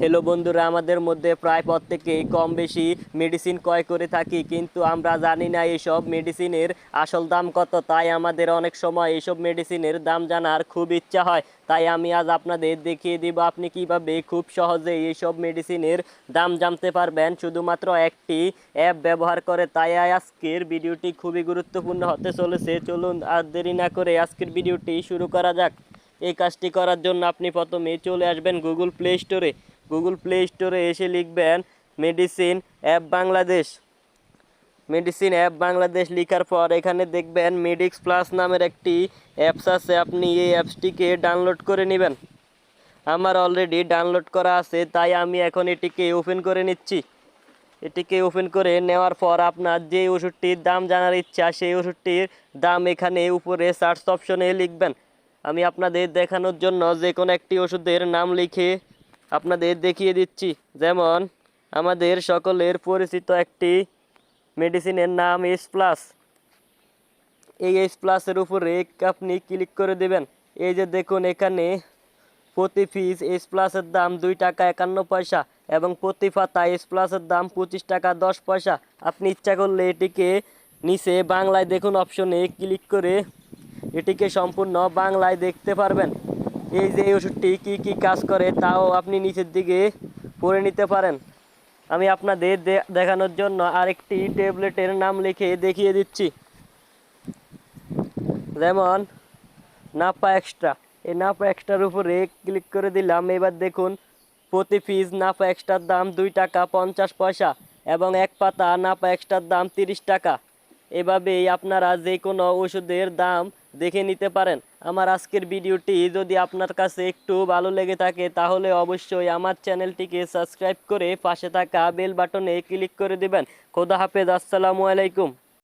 Hello বন্ধুরা, আমাদের মধ্যে প্রায় প্রত্যেকেই কম বেশি মেডিসিন ক্রয় করে থাকি, কিন্তু আমরা জানি না এইসব মেডিসিনের আসল দাম কত, তাই আমাদের অনেক সময় এইসব মেডিসিনের দাম জানার খুব ইচ্ছা হয়। তাই আমি আজ আপনাদের দেখিয়ে দিব আপনি কীভাবে খুব সহজে এইসব মেডিসিনের দাম জানতে পারবেন। শুধুমাত্র একটি অ্যাপ ব্যবহার করে তাই আজকের ভিডিওটি খুবই গুরুত্বপূর্ণ হতে চলেছে। চলুন আর দেরি না করে আজকের ভিডিওটি শুরু করা যাক। এই কাজটি করার জন্য আপনি প্রথমে চলে আসবেন গুগল প্লে স্টোরে গুগল প্লে স্টোরে এসে লিখবেন medicine app Bangladesh medicine app Bangladesh লেখার পর এখানে দেখবেন মেডিক্স প্লাস নামের একটি অ্যাপস আছে। আপনি এই অ্যাপসটিকে ডাউনলোড করে নেবেন। আমার অলরেডি ডাউনলোড করা আছে, তাই আমি এখন এটিকে ওপেন করে নিচ্ছি। এটিকে ওপেন করে নেওয়ার পর আপনার যে ওষুধটির দাম জানার ইচ্ছা, সেই ওষুধটির দাম এখানে উপরে সার্চ অপশনে লিখবেন। আমি আপনাদের দেখানোর জন্য যে কোনো একটি ওষুধের নাম লিখে আপনাদের দেখিয়ে দিচ্ছি। যেমন, আমাদের সকলের পরিচিত একটি মেডিসিনের নাম এস প্লাস এই এস প্লাসের উপরে আপনি ক্লিক করে দেবেন। এই যে দেখুন, এখানে প্রতি পিস এস প্লাসের দাম দুই টাকা একান্ন পয়সা এবং প্রতি পাতা এস প্লাসের দাম পঁচিশ টাকা দশ পয়সা। আপনি ইচ্ছা করলে এটিকে নিচে বাংলায় দেখুন অপশনে ক্লিক করে এটিকে সম্পূর্ণ বাংলায় দেখতে পারবেন। এই যে এই ওষুধটি কী কী কাজ করে তাও আপনি নিচের দিকে পড়ে নিতে পারেন। আমি আপনাদের দেখানোর জন্য আরেকটি ট্যাবলেটের নাম লিখে দেখিয়ে দিচ্ছি। যেমন, নাপা এক্সট্রা। এই নাপা এক্সট্রার উপরে ক্লিক করে দিলাম। এবার দেখুন, প্রতি পিস নাপা এক্সট্রার দাম দুই টাকা পঞ্চাশ পয়সা এবং এক পাতা নাপা এক্সট্রার দাম তিরিশ টাকা। এভাবেই আপনারা যে কোনো ওষুধের দাম দেখে নিতে পারেন। আমার আজকের ভিডিওটি যদি আপনার কাছে একটু ভালো লেগে থাকে, তাহলে অবশ্যই আমার চ্যানেলটিকে সাবস্ক্রাইব করে পাশে থাকা বেল বাটনে ক্লিক করে দেবেন। খোদা হাফেজ, আসসালামু আলাইকুম।